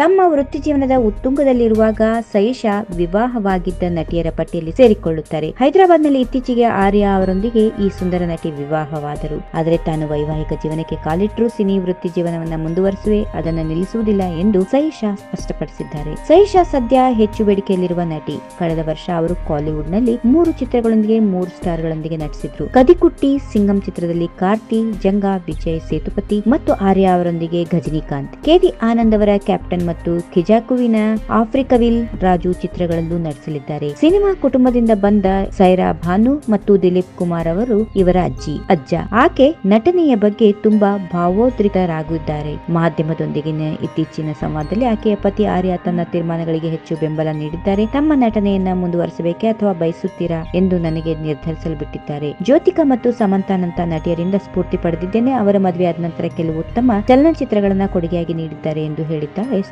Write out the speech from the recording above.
ತಮ್ಮ ವೃತ್ತಿ ಜೀವನದ ಉತ್ತುಂಗದಲ್ಲಿರುವಾಗ ಸೈಷಾ ವಿವಾಹವಾಗಿದ್ದ ನಟಿಯರ ಪಟ್ಟಿಯಲ್ಲಿ ಸೇರಿಕೊಳ್ಳುತ್ತಾರೆ. ಹೈದರಾಬಾದ್ನಲ್ಲಿ ಇತ್ತೀಚೆಗೆ ಆರ್ಯ ಅವರೊಂದಿಗೆ ಈ ಸುಂದರ ನಟಿ ವಿವಾಹವಾದರು. ಆದರೆ ತಾನು ವೈವಾಹಿಕ ಜೀವನಕ್ಕೆ ಕಾಲಿಟ್ಟರು ಸಿನಿ ವೃತ್ತಿ ಜೀವನವನ್ನ ಮುಂದುವರಿಸುವೆ ಅದನ್ನು ನಿಲ್ಲಿಸುವುದಿಲ್ಲ ಎಂದು ಸೈಷಾ ಸ್ಪಷ್ಟಪಡಿಸಿದ್ದಾರೆ. ಸೈಷಾ ಸದ್ಯ ಹೆಚ್ಚು ಬೇಡಿಕೆಯಲ್ಲಿರುವ ನಟಿ. ಕಳೆದ ವರ್ಷ ಅವರು ಕಾಲಿವುಡ್ನಲ್ಲಿ ಮೂರು ಚಿತ್ರಗಳೊಂದಿಗೆ ಮೂರು ಸ್ಟಾರ್ ಗಳೊಂದಿಗೆ ನಟಿಸಿದ್ರು. ಕದಿಕುಟ್ಟಿ ಸಿಂಗಂ ಚಿತ್ರದಲ್ಲಿ ಕಾರ್ತಿ, ಜಂಗಾ, ವಿಜಯ್ ಸೇತುಪತಿ ಮತ್ತು ಆರ್ಯ ಅವರೊಂದಿಗೆ ಗಜನಿಕಾಂತ್. ಕೆವಿ ಆನಂದ್ ಅವರ ಕ್ಯಾಪ್ಟನ್ ಮತ್ತು ಖಿಜಾಕುವಿನ ಆಫ್ರಿಕವಿಲ್ ರಾಜು ಚಿತ್ರಗಳಲ್ಲೂ ನಟಿಸಲಿದ್ದಾರೆ. ಸಿನಿಮಾ ಕುಟುಂಬದಿಂದ ಬಂದ ಸೈರಾ ಭಾನು ಮತ್ತು ದಿಲೀಪ್ ಕುಮಾರ್ ಅವರು ಇವರ ಅಜ್ಜಿ, ಅಜ್ಜ. ಆಕೆ ನಟನೆಯ ಬಗ್ಗೆ ತುಂಬಾ ಭಾವೋದ್ರಿತರಾಗಿದ್ದಾರೆ ಮಾಧ್ಯಮದೊಂದಿಗಿನ ಇತ್ತೀಚಿನ ಸಂವಾದದಲ್ಲಿ ಆಕೆಯ ಪತಿ ಆರ್ಯ ತನ್ನ ತೀರ್ಮಾನಗಳಿಗೆ ಹೆಚ್ಚು ಬೆಂಬಲ ನೀಡಿದ್ದಾರೆ. ತಮ್ಮ ನಟನೆಯನ್ನ ಮುಂದುವರಿಸಬೇಕೆ ಅಥವಾ ಬಯಸುತ್ತೀರಾ ಎಂದು ನನಗೆ ನಿರ್ಧರಿಸಲು ಬಿಟ್ಟಿದ್ದಾರೆ ಜ್ಯೋತಿಕಾ ಮತ್ತು ಸಮಂತಾನಂತ ನಟಿಯರಿಂದ ಸ್ಫೂರ್ತಿ ಪಡೆದಿದ್ದೇನೆ. ಅವರ ಮದುವೆ ನಂತರ ಕೆಲವು ಉತ್ತಮ ಚಲನಚಿತ್ರಗಳನ್ನ ಕೊಡುಗೆಯಾಗಿ ನೀಡಿದ್ದಾರೆ ಎಂದು ಹೇಳಿದ್ದಾರೆ.